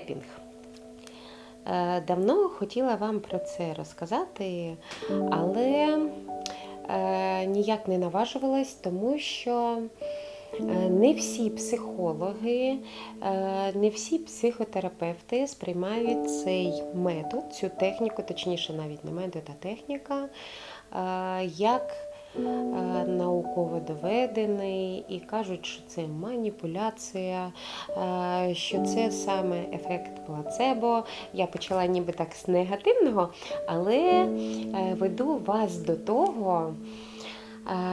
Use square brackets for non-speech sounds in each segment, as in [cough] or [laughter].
тепінг. Е, Давно хотіла вам про це розказати, але е, ніяк не наважувалась, тому що е, не всі психологи, не всі психотерапевти сприймають цей метод, цю техніку, точніше, навіть не метод, а техніка, як науково доведений і кажуть, що це маніпуляція, е, що це саме ефект плацебо. Я почала ніби так з негативного, але е, веду вас до того,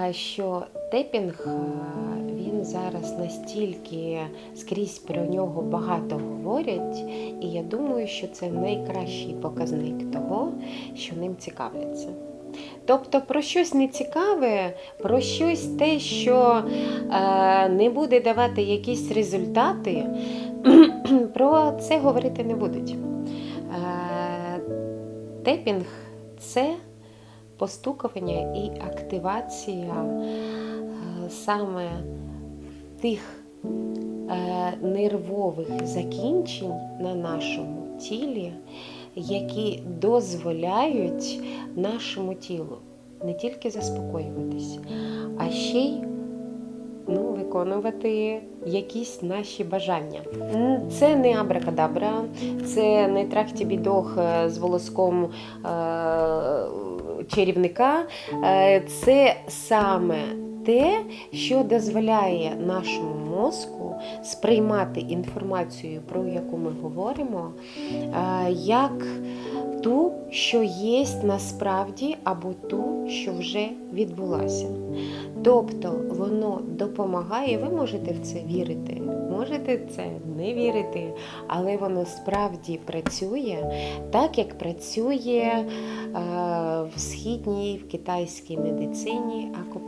е, що тепінг е, він зараз настільки скрізь про нього багато говорять, і я думаю, що це найкращий показник того, що ним цікавляться. Тобто про щось нецікаве, про щось те, що е, не буде давати якісь результати, [clears throat] про це говорити не будуть. Е, тепінг це постукування і активація е, саме тих е, нервових закінчень на нашому тілі, які дозволяють нашому тілу не тільки заспокоюватись, а ще й ну, виконувати якісь наші бажання. Це не абракадабра, це не трахтібідох е, з волоском е, чарівника. Е, Це саме те, що дозволяє нашому мозку сприймати інформацію, про яку ми говоримо, е, як ту, що є насправді, або ту, що вже відбулася. Тобто воно допомагає, ви можете в це вірити, можете це не вірити, але воно справді працює так, як працює е, в східній, в китайській медицині акупунктура,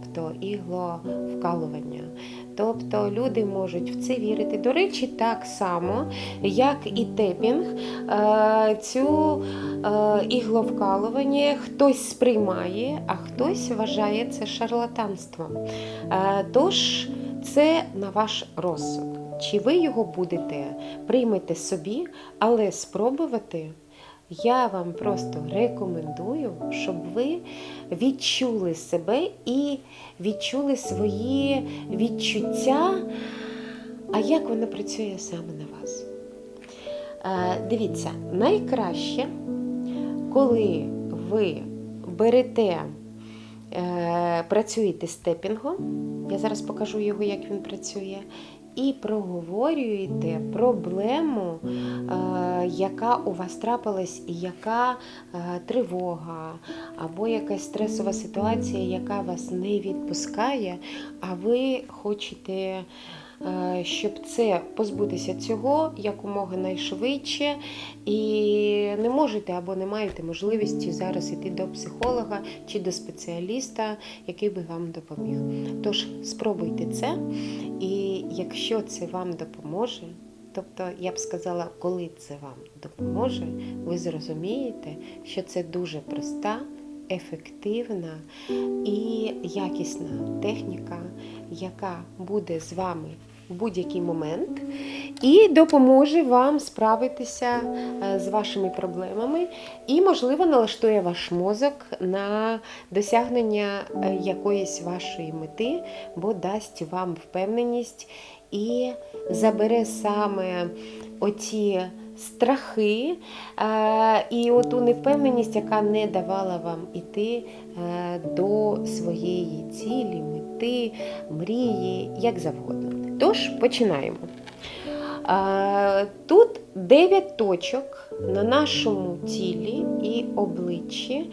тобто ігловкалування. Тобто люди можуть в це вірити. До речі, так само, як і тепінг, е, цю е, ігловкалування хтось сприймає, а хтось вважає це шарлатанством. Е, Тож це на ваш розсуд. Чи ви його будете приймете собі, але спробувати. Я вам просто рекомендую, щоб ви відчули себе і відчули свої відчуття, а як воно працює саме на вас. Е, Дивіться, найкраще, коли ви берете, е, працюєте з тепінгом, я зараз покажу його, як він працює, і проговорюєте проблему, е, яка у вас трапилась, яка е, тривога, або якась стресова ситуація, яка вас не відпускає, а ви хочете. Е, Щоб це позбутися цього якомога найшвидше, і не можете або не маєте можливості зараз іти до психолога чи до спеціаліста, який би вам допоміг. Тож спробуйте це, і якщо це вам допоможе, тобто я б сказала, коли це вам допоможе, ви зрозумієте, що це дуже проста, ефективна і якісна техніка, яка буде з вами в будь-який момент і допоможе вам справитися е, з вашими проблемами, і, можливо, налаштує ваш мозок на досягнення е, якоїсь вашої мети, бо дасть вам впевненість і забере саме оці страхи е, і оту невпевненість, яка не давала вам іти е, до своєї цілі, мети, мрії, як завгодно. Тож починаємо. Е, Тут 9 точок на нашому тілі і обличчі,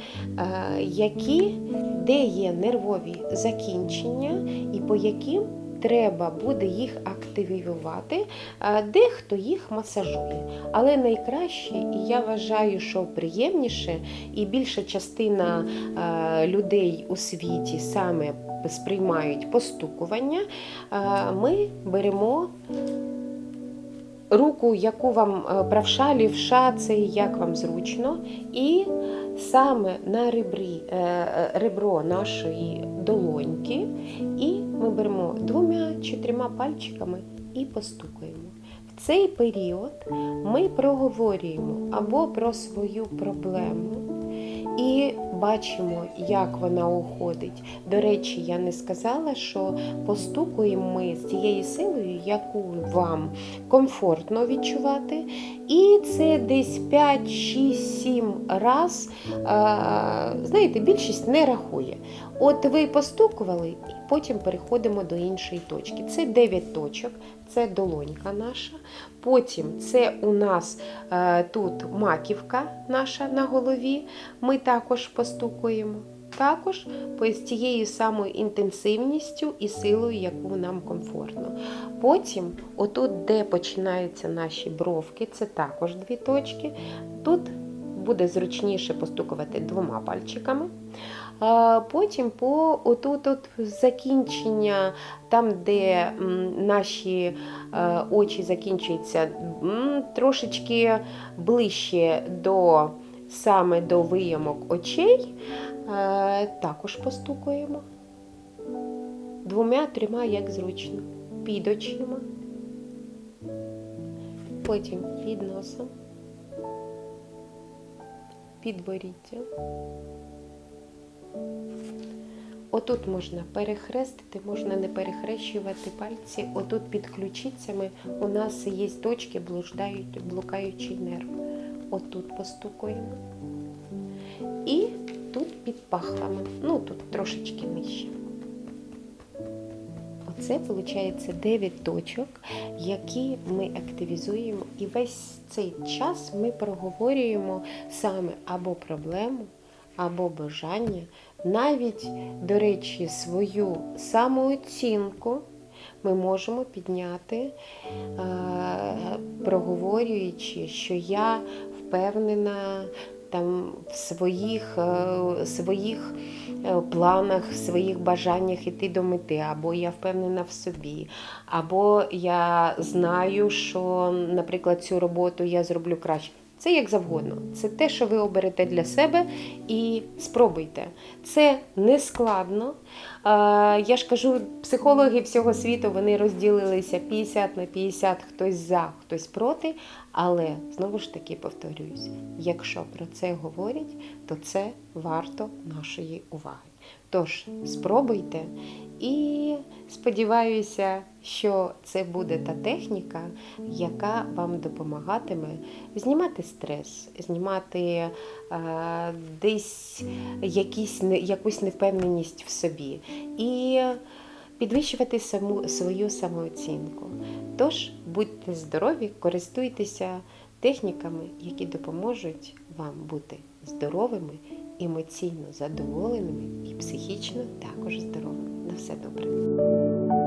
які, де є нервові закінчення, і по яким треба буде їх активізувати, е, дехто їх масажує. Але найкраще, і я вважаю, що приємніше, і більша частина е, людей у світі саме сприймають постукування, е, ми беремо руку, яку вам правша, лівша, це як вам зручно, і саме на ребрі, ребро нашої долоньки, і ми беремо двома чи трьома пальчиками і постукаємо. В цей період ми проговорюємо або про свою проблему. І бачимо, як вона уходить. До речі, я не сказала, що постукуємо ми з тією силою, яку вам комфортно відчувати. І це десь 5, 6, 7 раз. Знаєте, більшість не рахує. От ви постукували, і потім переходимо до іншої точки. Це 9 точок, це долонька наша. Потім це у нас е, тут маківка наша на голові. Ми також постукуємо. Також з тією самою інтенсивністю і силою, яку нам комфортно. Потім, отут, де починаються наші бровки, це також дві точки. Тут буде зручніше постукувати двома пальчиками. Потім по отут от закінчення, там, де наші е, очі закінчуються трошечки ближче до саме до виямок очей, е, також постукуємо. Двома-трьома, як зручно. Під очима. Потім під носом. Підборіддя. Отут можна перехрестити, можна не перехрещувати пальці. Отут під ключицями у нас є точки, блуждають, блукаючий нерв. Отут постукуємо. І тут під пахвами. Ну, тут трошечки нижче. Оце виходить 9 точок, які ми активізуємо, і весь цей час ми проговорюємо саме або проблему, або бажання, навіть, до речі, свою самооцінку ми можемо підняти, е, проговорюючи, що я впевнена там в своїх, е, своїх е, планах, в своїх бажаннях іти до мети, або я впевнена в собі, або я знаю, що, наприклад, цю роботу я зроблю краще. Це як завгодно. Це те, що ви оберете для себе, і спробуйте. Це не складно. Е, Я ж кажу, психологи всього світу вони розділилися 50 на 50, хтось за, хтось проти. Але знову ж таки повторююсь: якщо про це говорять, то це варто нашої уваги. Тож спробуйте і сподіваюся, що це буде та техніка, яка вам допомагатиме знімати стрес, знімати е, десь якісь, якусь невпевненість в собі і підвищувати саму, свою самооцінку. Тож будьте здорові, користуйтеся техніками, які допоможуть вам бути здоровими, емоційно задоволеними і психічно також здоровими. На все добре.